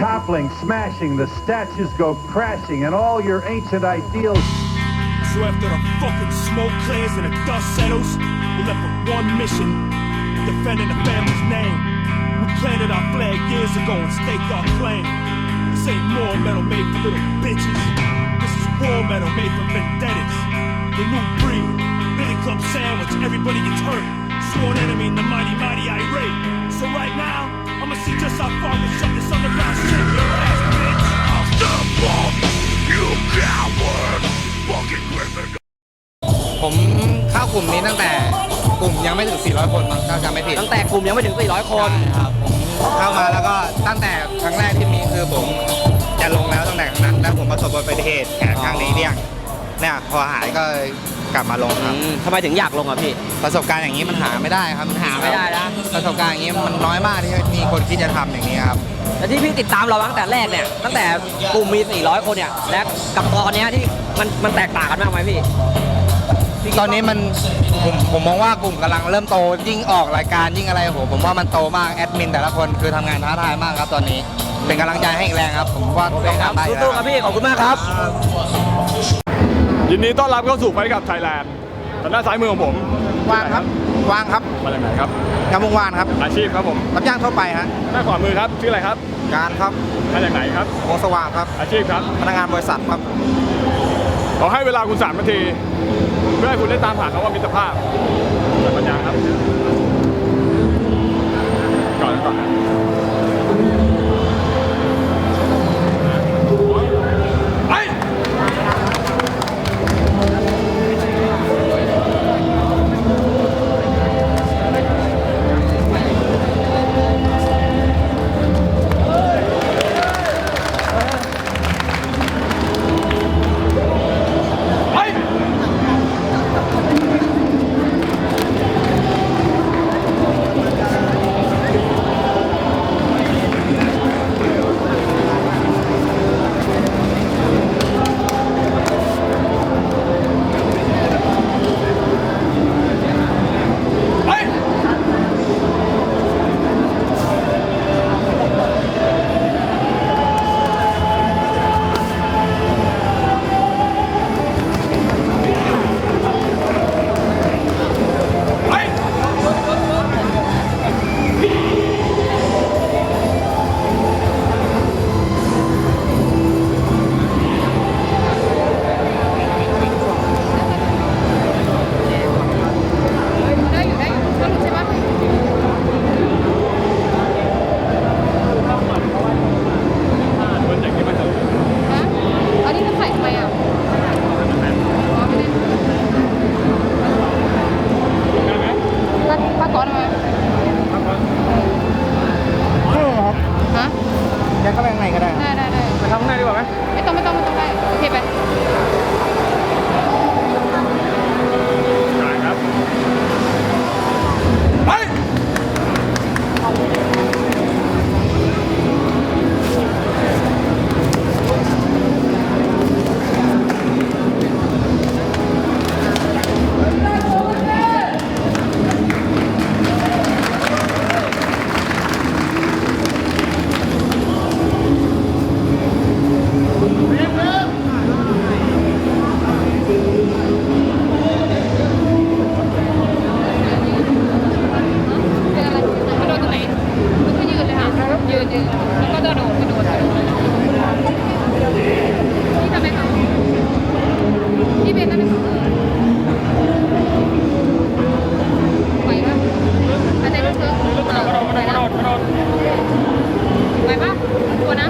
toppling, smashing, the statues go crashing, and all your ancient ideals So after the fucking smoke clears and the dust settles, we're left with one mission, defending the family's name. We planted our flag years ago and staked our claim. This ain't more metal made for little bitches. This is war metal made for vendettas. The new breed, Billy Club sandwich, everybody gets hurt. Sworn enemy in the mighty, mighty irate. So right now, I'ma see just how far we shut this underground กลุ่มนี้ตั้งแต่กลุ่มยังไม่ถึง 400 คนมั้งถ้าจำไม่ผิดตั้งแต่กลุ่มยังไม่ถึง 400 คนครับผมเข้ามาแล้วก็ตั้งแต่ครั้งแรกที่มีคือผมจะลงแล้วตั้งแต่ครั้งนั้น แล้วผมประสบอุบัติเหตุแขนข้างนี้เดี่ยงเนี่ยพอหายก็กลับมาลงครับ ทำไมถึงอยากลงอะพี่ ประสบการณ์อย่างนี้มันหาไม่ได้ครับหาไม่ได้นะ ประสบการณ์อย่างนี้มันน้อยมากที่มีคนคิดจะทำอย่างนี้ครับ แต่ที่พี่ติดตามเราตั้งแต่แรกเนี่ย ตั้งแต่กลุ่มมี 400 คนเนี่ย และกับตอนเนี้ยที่มันมันแตกต่างกันมากไหมพี่ ตอนนี้มันผมผมมองว่ากลุ่มกำลังเริ่มโตยิ่งออกรายการยิ่งอะไรโหผมว่ามันโตมากแอดมินแต่ละคนคือทำงานท้าทายมากครับตอนนี้ เป็นกำลังใจให้อีกแรงครับ ผมว่าต้องทำได้สู้ๆครับพี่ ขอบคุณมากครับ ยินดีต้อนรับเข้าสู่ไฟกับไทยแลนด์ทางด้านซ้ายมือของผมวางครับ วางครับมาจากไหนครับ งามวงวานครับ อาชีพครับผมรับจ้างทั่วไปฮะ ด้านขวามือครับ ชื่ออะไรครับการครับมาจากไหนครับวงสว่างครับ อาชีพครับ พนักงานบริษัทครับ ขอให้เวลาคุณสามนาที เพื่อให้คุณได้ตามหาคำว่ามิตรภาพแต่ปัญญาครับ มันก็จะโดดไปโดดไปโดดนี่ทำไมคะที่เป็นนั่นเป็นของเธอไหวปะอันไหนลูกเธอเออไหวปะไหวปะกลัวนะ